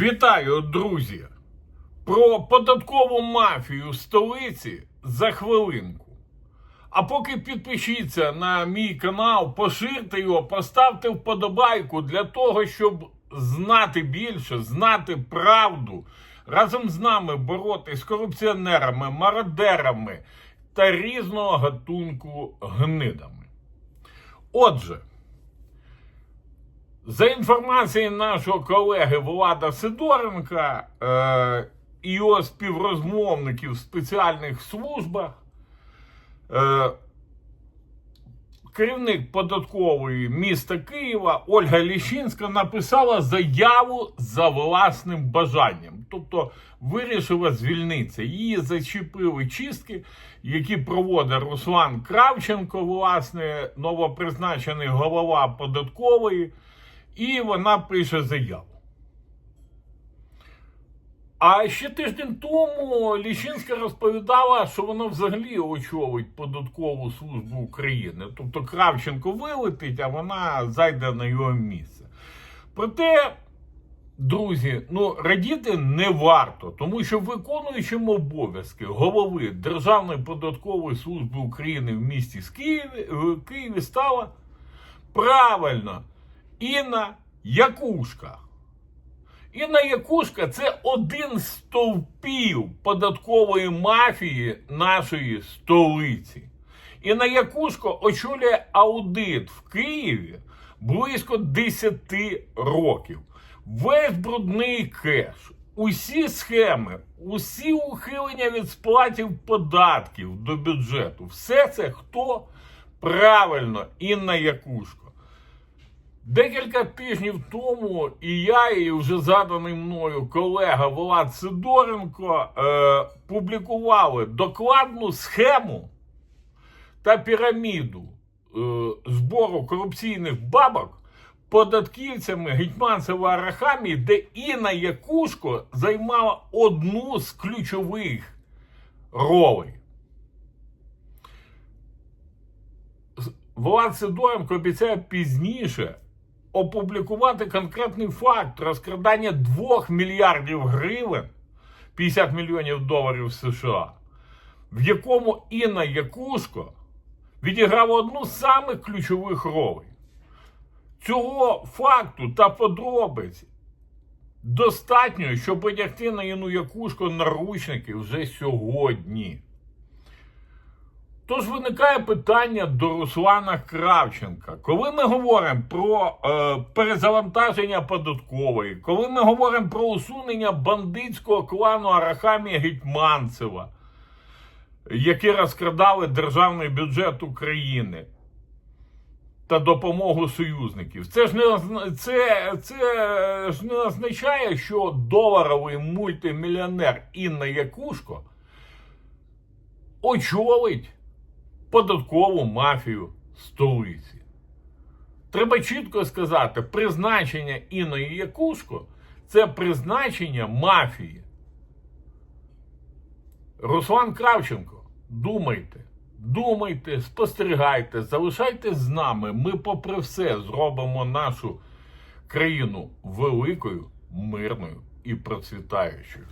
Вітаю, друзі! Про податкову мафію в столиці за хвилинку. А поки підпишіться на мій канал, поширте його, поставте вподобайку для того, щоб знати більше, знати правду, разом з нами боротися з корупціонерами, мародерами та різного гатунку гнидами. Отже. За інформацією нашого колеги Влада Сидоренка е, і його співрозмовників в спеціальних службах, е, керівник податкової міста Києва Ольга Ліщинська написала заяву за власним бажанням. Тобто вирішила звільнитися. Її зачепили чистки, які проводить Руслан Кравченко, власне, новопризначений голова податкової. І вона пише заяву. А ще тиждень тому Ліщинська розповідала, що вона взагалі очолить податкову службу України. Тобто Кравченко вилетить, а вона зайде на його місце. Проте, друзі, ну радіти не варто, тому що виконуючим обов'язки голови Державної податкової служби України в місті Києві, Києві стала правильно. Інна Якушка. Інна Якушка це один з стовпів податкової мафії нашої столиці. Інна Якушко очолює аудит в Києві близько 10 років. Весь брудний кеш, усі схеми, усі ухилення від сплатів податків до бюджету. Все це хто? Правильно, Інна Якушко. Декілька тижнів тому і я, і вже заданий мною колега Влад Сидоренко е, публікували докладну схему та піраміду е, збору корупційних бабок податківцями Гетьманцева Арахамії, де Інна Якушко займала одну з ключових ролей. Влад Сидоренко обіцяє пізніше опублікувати конкретний факт розкрадання 2 мільярдів гривень, 50 мільйонів доларів США, в якому Інна Якушко відіграла одну з самих ключових ролей. Цього факту та подробиць достатньо, щоб одягти на Інну Якушко наручники вже сьогодні. Тож виникає питання до Руслана Кравченка. Коли ми говоримо про е, перезавантаження податкової, коли ми говоримо про усунення бандитського клану Арахамія Гетьманцева, які розкрадали державний бюджет України та допомогу союзників, це ж не це, це ж не означає, що доларовий мультимільйонер Інна Якушко очолить податкову мафію столиці. Треба чітко сказати, призначення Інної Якушко це призначення мафії. Руслан Кравченко, думайте, думайте, спостерігайте, залишайтесь з нами. Ми, попри все, зробимо нашу країну великою, мирною і процвітаючою.